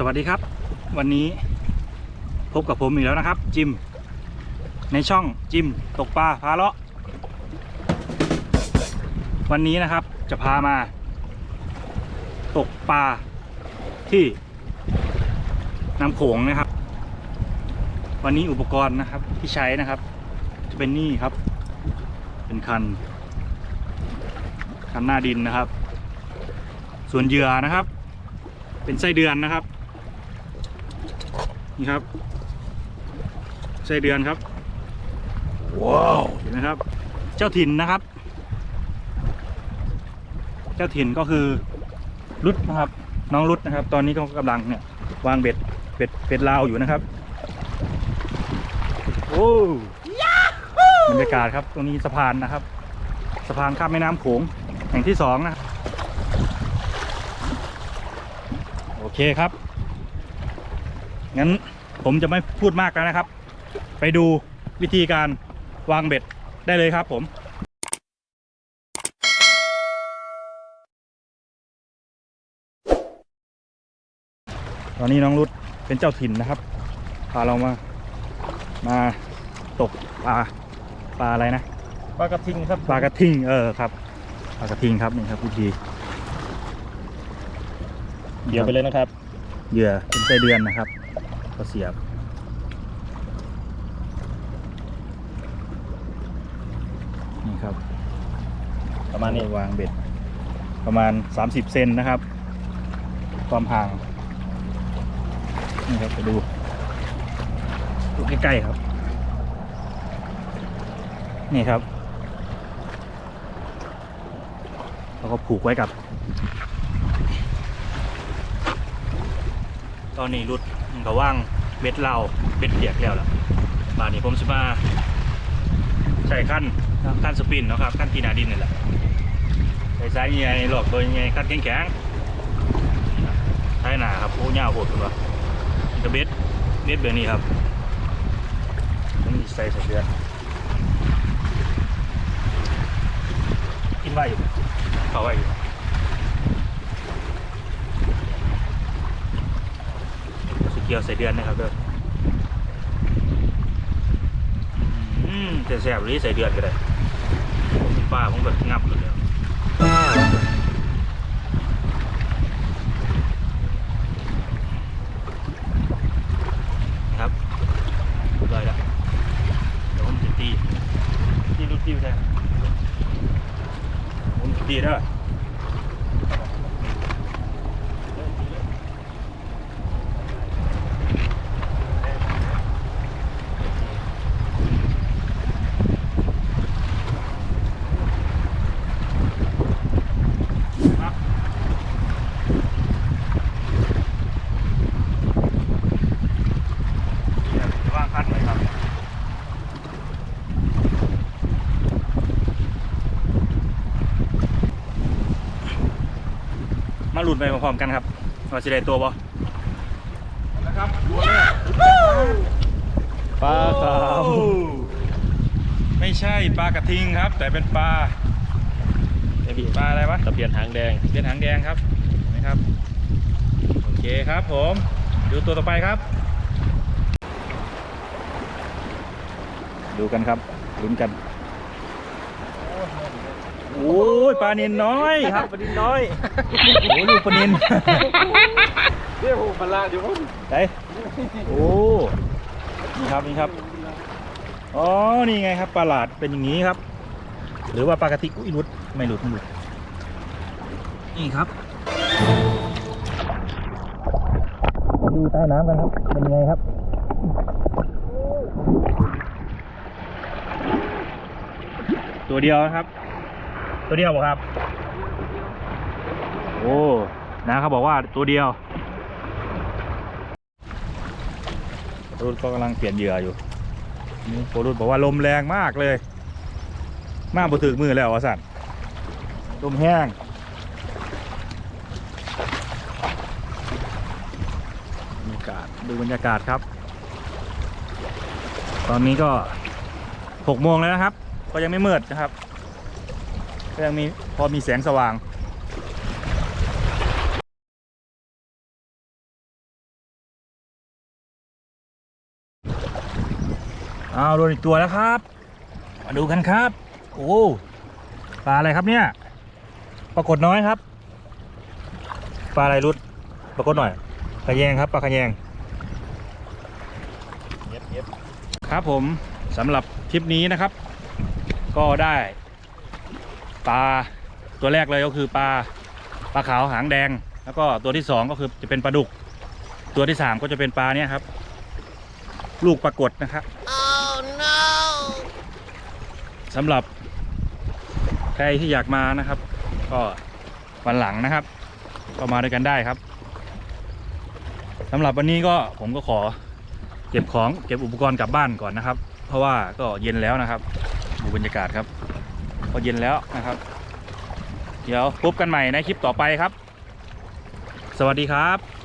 สวัสดีครับ วันนี้พบกับผมอีกแล้วนะครับ จิม ในช่องจิมตกปลาพาเลาะ วันนี้นะครับจะพามา ตกปลาที่น้ำโขงนะครับ วันนี้อุปกรณ์นะครับที่ใช้นะครับ จะเป็นนี่ครับ เป็นคัน คันหน้าดินนะครับ ส่วนเหยื่อนะครับเป็นไส้เดือนนะครับ นี่ครับไส้เดือนครับ ว้าว เห็นไหมครับ เจ้าถิ่นนะครับ เจ้าถิ่นก็คือรุดนะครับ น้องรุดนะครับ ตอนนี้ก็กำลังเนี่ยวางเบ็ดเบ็ดเบ็ดลาวอยู่นะครับ โอ้บรรยากาศครับ ตรงนี้สะพานนะครับ สะพานข้ามแม่น้ำโขงแห่งที่สองนะครับโอเคครับ งั้นผมจะไม่พูดมากแล้วนะครับ ไปดูวิธีการวางเบ็ดได้เลยครับผมตอนนี้น้องรุดเป็นเจ้าถิ่นนะครับพาเรามามาตกปลาปลาอะไรนะปลากระทิงครับปลากระทิงเออครับปลากระทิงครับนี่ครับวิธีเดี๋ยวไปเลยนะครับเหยื่อเป็นไส้เดือนนะครับ ก็เสียบ นี่ครับ ประมาณนี้วางเบ็ด ประมาณ 30 เซนนะครับ ความห่าง นี่ครับไปดูดูใกล้ๆครับ นี่ครับแล้วก็ผูกไว้กับ ตอนนี้รุดมัน ก็ว่างเบ็ดเราเบ็ดเปียกแล้วล่ะบาดนี้ผมจะมาใส่ขั้นขั้นสปินนะครับขั้นทีนาดินนี่แหละใส่สายใหญ่หลอกตัวใหญ่ขั้นแข็งแข็งใช้หนาครับโอ้ยาวโหดคุณวะนี่ก็เบ็ดเบ็ดแบบนี้ครับผมสิใส่ใส่เดือนกินไว้อยู่เขาไว้อยู่ สุด เกียวใส่เดือนนะครับเด้ออืมแต่แสบหรือใส่เดือนก็ได้ป้าผมแบบงับเลยแล้วครับเรียล้วเดี๋ยวผมจะตีตีลูกตีไปแทนผมตีเด้อ ครับนี่ครับจะวางคันไว้ครับ มาหลุดไปพร้อมๆกันครับว่าจะได้ตัวบ่นะครับปลาขาวไม่ใช่ปลากระทิงครับ แต่เป็นปลาปลาอะไรวะตะเพียนหางแดงเป็นหางแดงครับเห็นไหมครับโอเคครับผมดูตัวต่อไปครับ ดูกันครับลุ้นกัน โอ้ยปลานินน้อยครับปลาดินน้อยโอ้ยลูกปลานินเดี๋ยวผมพลาเดี๋ยวผมไหนโอ้นี่ครับนี่ครับอ๋อนี่ไงครับปลาหลาดเป็นอย่างนี้ครับ หรือว่าปลากระติกอุ้ยหลุดไม่หลุดไม่หลุดนี่ครับมาดูใต้น้ำกันครับเป็นยังไงครับตัวเดียวนะครับ ตัวเดียวบอกครับ โอ้ นะครับบอกว่าตัวเดียวรุดก็กำลังเปลี่ยนเหยื่ออยู่นี่โปรรุดบอกว่าลมแรงมากเลย มากบ่ถึกมือแล้ววะสันลมแห้งบรรยากาศดูบรรยากาศครับ ตอนนี้ก็หกโมงแล้วนะครับ ก็ยังไม่มืดนะครับ ก็ยังมีพอมีแสงสว่างเอาโดนอีกตัวแล้วครับ มาดูกันครับ โอ้ปลาอะไรครับเนี่ยปรากฏน้อยครับปลาอะไรรุดปรากฏหน่อยขยงครับปลาขยงครับผมสำหรับทริปนี้นะครับ ก็ได้ ปลาตัวแรกเลยก็คือปลาปลาขาวหางแดง แล้วก็ตัวที่สองก็คือจะเป็นปลาดุก ตัวที่สามก็จะเป็นปลาเนี่ยครับ ลูกปรากฏนะครับ Oh no! สำหรับใครที่อยากมานะครับ ก็วันหลังนะครับ ก็มาด้วยกันได้ครับสำหรับวันนี้ก็ผมก็ขอเก็บของเก็บอุปกรณ์กลับบ้านก่อนนะครับ เพราะว่าก็เย็นแล้วนะครับดูบรรยากาศครับ ก็เย็นแล้วนะครับ เดี๋ยวพบกันใหม่ในคลิปต่อไปครับ สวัสดีครับ